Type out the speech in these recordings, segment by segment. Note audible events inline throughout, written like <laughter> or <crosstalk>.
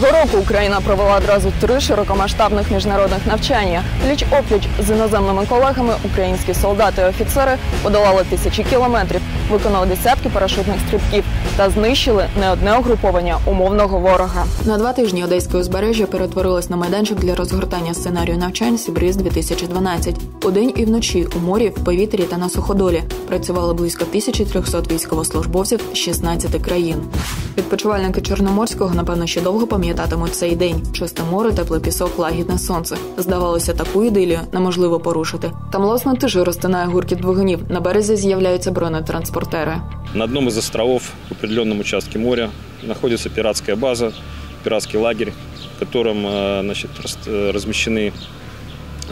Цього року Україна провела одразу три широкомасштабних міжнародних навчання. Пліч опліч з іноземними колегами українські солдати і офіцери подолали тисячі кілометрів, виконали десятки парашутних стрибків та знищили не одне угруповання умовного ворога. На два тижні одеське узбережжя перетворилось на майданчик для розгортання сценарію навчань Сібріз 2012 Удень і вночі у морі, в повітрі та на суходолі працювали близько 1300 військовослужбовців з 16 країн. Відпочивальники Чорноморського, напевно, ще довго пам'ятатимуть цей день. Чисте море, теплий пісок, лагідне сонце. Здавалося, таку ідилію неможливо порушити. Там лосно тижу розтинає гуркіт двигунів. На березі з'являються бронетранспортери. На одном из островов в определенном участке моря находится пиратская база, пиратский лагерь, в котором э, значит, рас- э, размещены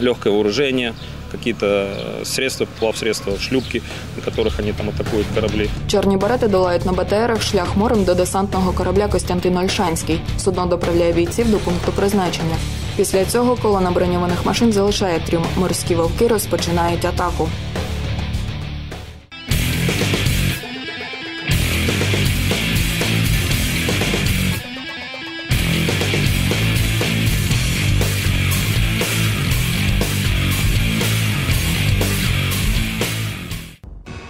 легкое вооружение, какие-то э, средства, плавсредства, шлюпки, на которых они там атакуют корабли. Чорні берети долають на БТРах шлях морем до десантного корабля Костянтин Ольшанський. Судно доправляє бійців до пункту призначення. Після цього колона броньованих машин залишає трюм. Морські вовки розпочинають атаку.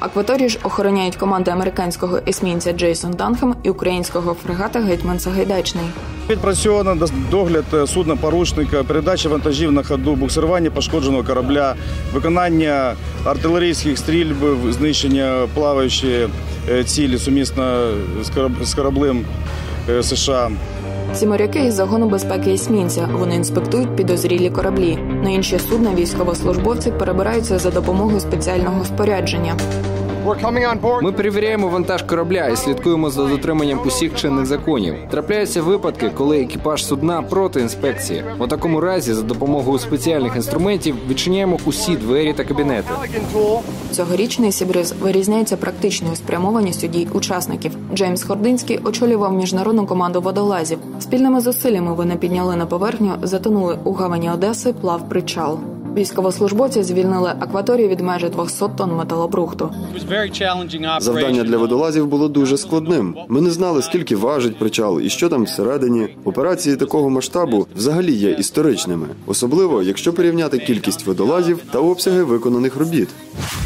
Акваторію ж охороняють команди американського есмінця Джейсон Данхем і українського фрегата Гетьман Сагайдачний. Відпрацьовано догляд е, судна порушника, передача вантажів на ходу, буксирування пошкодженого корабля, виконання артилерійських стрільб, знищення плаваючої е, цілі сумісно з кораблем е, США. Ці моряки із загону безпеки есмінця. Вони інспектують підозрілі кораблі. На інші судна військовослужбовці перебираються за допомогою спеціального спорядження. Ми перевіряємо вантаж корабля і слідкуємо за дотриманням усіх чинних законів. Трапляються випадки, коли екіпаж судна проти інспекції. У такому разі, за допомогою спеціальних інструментів, відчиняємо усі двері та кабінети. Цьогорічний Сібриз вирізняється практичною спрямованістю дій учасників. Джеймс Хординський очолював міжнародну команду водолазів. Спільними зусиллями вони підняли на поверхню, затонули у гавані Одеси плав причал. Військовослужбовці звільнили акваторію від майже 200 тонн металобрухту. Завдання для водолазів було дуже складним. Ми не знали, скільки важить причал і що там всередині. Операції такого масштабу взагалі є історичними, особливо якщо порівняти кількість водолазів та обсяги виконаних робіт.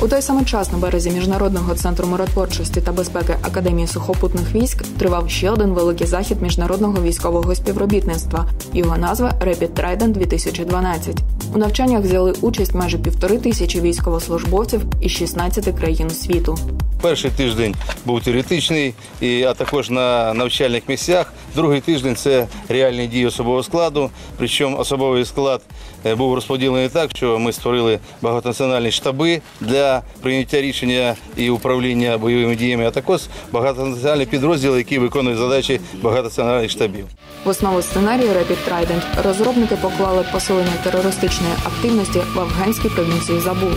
У той самий час на березі міжнародного центру миротворчості та безпеки Академії сухопутних військ тривав ще один великий захід міжнародного військового співробітництва. Його назва Rapid Trident 2012. У навчаннях взяли участь майже півтори тисячі військовослужбовців із 16 країн світу. Перший тиждень був теоретичний, і, а також на навчальних місцях. Другий тиждень це реальні дії особового складу. Причому особовий склад е, був розподілений так, що ми створили багатонаціональні штаби для прийняття рішення і управління бойовими діями, а також багатонаціональні підрозділи, які виконують задачі багатонаціональних штабів. В основу сценарію Rapid Trident розробники поклали посилення терористичної активності в афганській провінції Забул.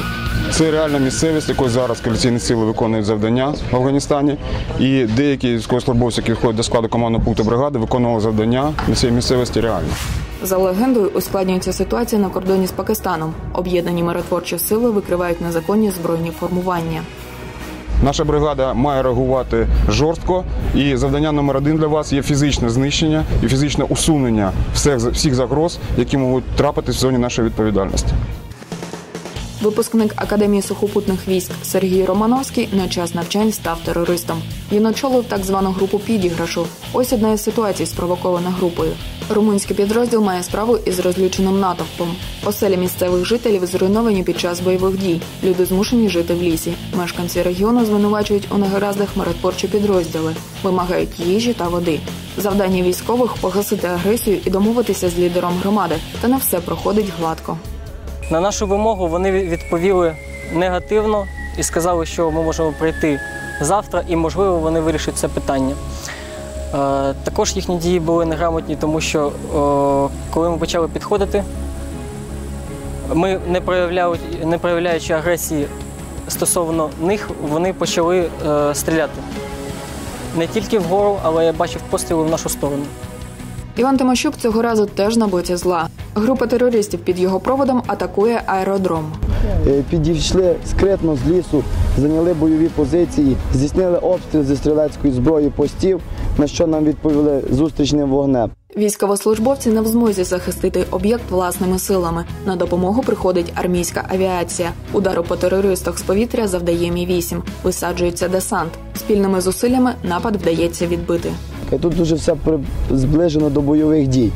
Це реальна місцевість, якою зараз коаліційні сили виконують завдання в Афганістані. І деякі військовослужбовці, які входять до складу командного пункту бригади, виконували завдання на цій місцевості реально. За легендою, ускладнюється ситуація на кордоні з Пакистаном. Об'єднані миротворчі сили викривають незаконні збройні формування. Наша бригада має реагувати жорстко, і завдання номер один для вас є фізичне знищення і фізичне усунення всіх, всіх загроз, які можуть трапитись в зоні нашої відповідальності. Випускник Академії сухопутних військ Сергій Романовський на час навчань став терористом. Він очолив так звану групу підіграшу. Ось одна із ситуацій, спровокована групою. Румунський підрозділ має справу із розлюченим натовпом. Оселі місцевих жителів зруйновані під час бойових дій. Люди змушені жити в лісі. Мешканці регіону звинувачують у негараздах миротворчі підрозділи, вимагають їжі та води. Завдання військових погасити агресію і домовитися з лідером громади. Та не все проходить гладко. На нашу вимогу вони відповіли негативно і сказали, що ми можемо прийти завтра, і можливо вони вирішать це питання. Е, Також їхні дії були неграмотні, тому що коли ми почали підходити, ми не проявляли, не проявляючи агресії стосовно них, вони почали е, стріляти. Не тільки вгору, але я бачив постріли в нашу сторону. Іван Тимощук цього разу теж на боці зла. Група терористів під його проводом атакує аеродром. Е, Підійшли скритно з лісу, зайняли бойові позиції, здійснили обстріл зі стрілецької зброї постів, на що нам відповіли зустрічним вогнем. Військовослужбовці не в змозі захистити об'єкт власними силами. На допомогу приходить армійська авіація. Удару по терористах з повітря завдає мі 8 Висаджується десант. Спільними зусиллями напад вдається відбити. І тут дуже все зближено до бойових дій.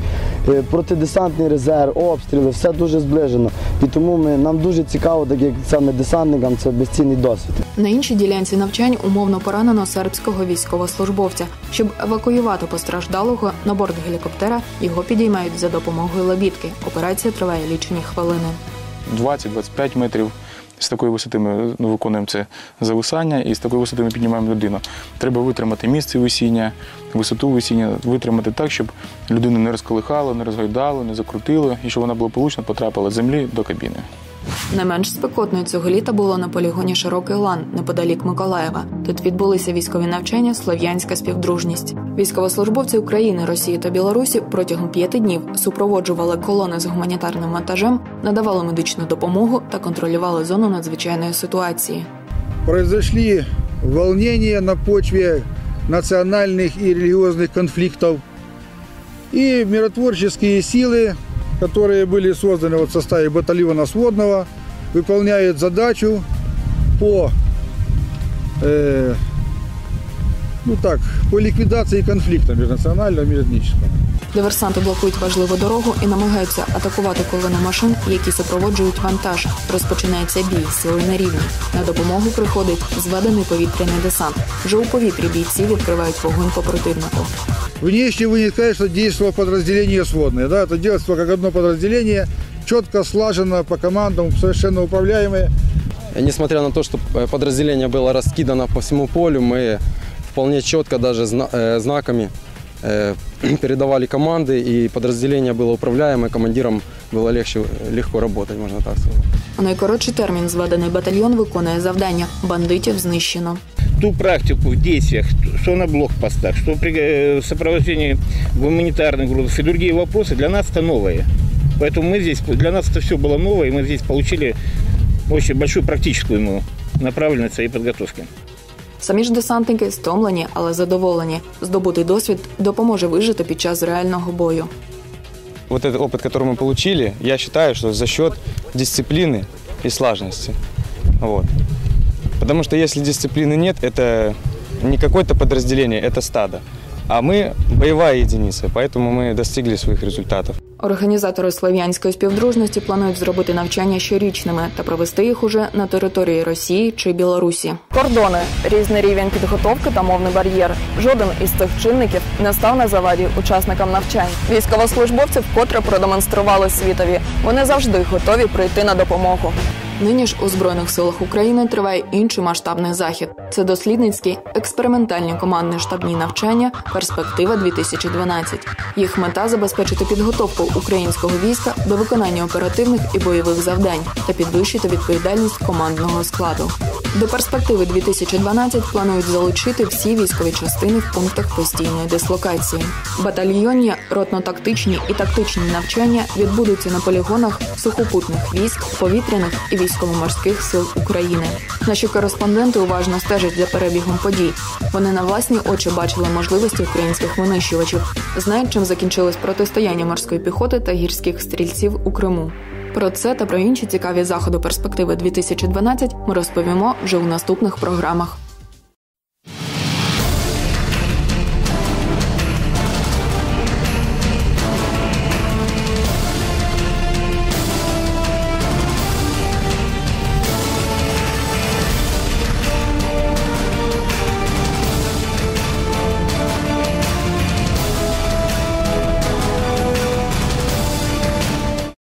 Е, Протидесантний резерв, обстріли, все дуже зближено. І тому ми, нам дуже цікаво, так як саме десантникам, це безцінний досвід. На іншій ділянці навчань умовно поранено сербського військовослужбовця. Щоб евакуювати постраждалого на борт гелікоптера, його підіймають за допомогою лебідки. Операція триває лічені хвилини. 20-25 метрів. З такої висоти ми ну, виконуємо це зависання, і з такої висоти ми піднімаємо людину. Треба витримати місце висіння, висоту висіння, витримати так, щоб людину не розколихало, не розгойдало, не закрутило, і щоб вона благополучно потрапила з землі до кабіни. Не менш спекотною цього літа було на полігоні Широкий Лан неподалік Миколаєва. Тут відбулися військові навчання Слов'янська співдружність. Військовослужбовці України, Росії та Білорусі протягом п'яти днів супроводжували колони з гуманітарним вантажем, надавали медичну допомогу та контролювали зону надзвичайної ситуації. произошли волнения на почве национальных и религиозных конфликтов. И миротворческие силы, которые были созданы вот в составе батальона сводного, выполняют задачу по, э, ну так, по ликвидации конфликта межнационального и межэтнического. Диверсанти блокують важливу дорогу і намагаються атакувати колони машин, які супроводжують вантаж. Розпочинається бій, сили на рівні. На допомогу приходить зведений повітряний десант. Вже у повітрі бійці відкривають вогонь по противнику. Внешне вытекает, что действовало подразделение сводное. Да? Это делается как одно подразделение, четко слажено по командам, совершенно управляемое. Несмотря на то, что э, подразделение было раскидано по всему полю, мы вполне четко даже зна- э, знаками э, <clears throat> передавали команды, и подразделение было управляемое, командирам было легче, легко работать, можно так сказать. У найкоротший термін зведений батальйон виконує завдання. Бандитів знищено. ту практику в действиях, что на блокпостах, что при э, сопровождении гуманитарных грузов и другие вопросы для нас это новое. Поэтому мы здесь, для нас это все было новое, и мы здесь получили очень большую практическую ему направленность своей подготовки. Самі ж десантники стомлені, але задоволені. Здобутий досвід допоможе вижити під час реального бою. вот этот опыт, который мы получили, я считаю, что за счет дисциплины и слаженности. Вот. Потому что если дисциплины нет, это не какое-то подразделение, это стадо. А мы боевая единица, поэтому мы достигли своих результатов. Організатори слов'янської співдружності планують зробити навчання щорічними та провести їх уже на території Росії чи Білорусі. Кордони, різний рівень підготовки та мовний бар'єр. Жоден із цих чинників не став на заваді учасникам навчань. Військовослужбовці вкотре продемонстрували світові. Вони завжди готові прийти на допомогу. Нині ж у збройних силах України триває інший масштабний захід. Це дослідницькі експериментальні командні штабні навчання Перспектива 2012 Їх мета забезпечити підготовку українського війська до виконання оперативних і бойових завдань та підвищити відповідальність командного складу. До перспективи 2012 планують залучити всі військові частини в пунктах постійної дислокації. Батальйонні, ротно-тактичні і тактичні навчання відбудуться на полігонах сухопутних військ, повітряних і військово-морських сил України. Наші кореспонденти уважно стежать за перебігом подій. Вони на власні очі бачили можливості українських винищувачів, знають, чим закінчилось протистояння морської піхоти та гірських стрільців у Криму. Про це та про інші цікаві заходи перспективи 2012 ми розповімо вже у наступних програмах.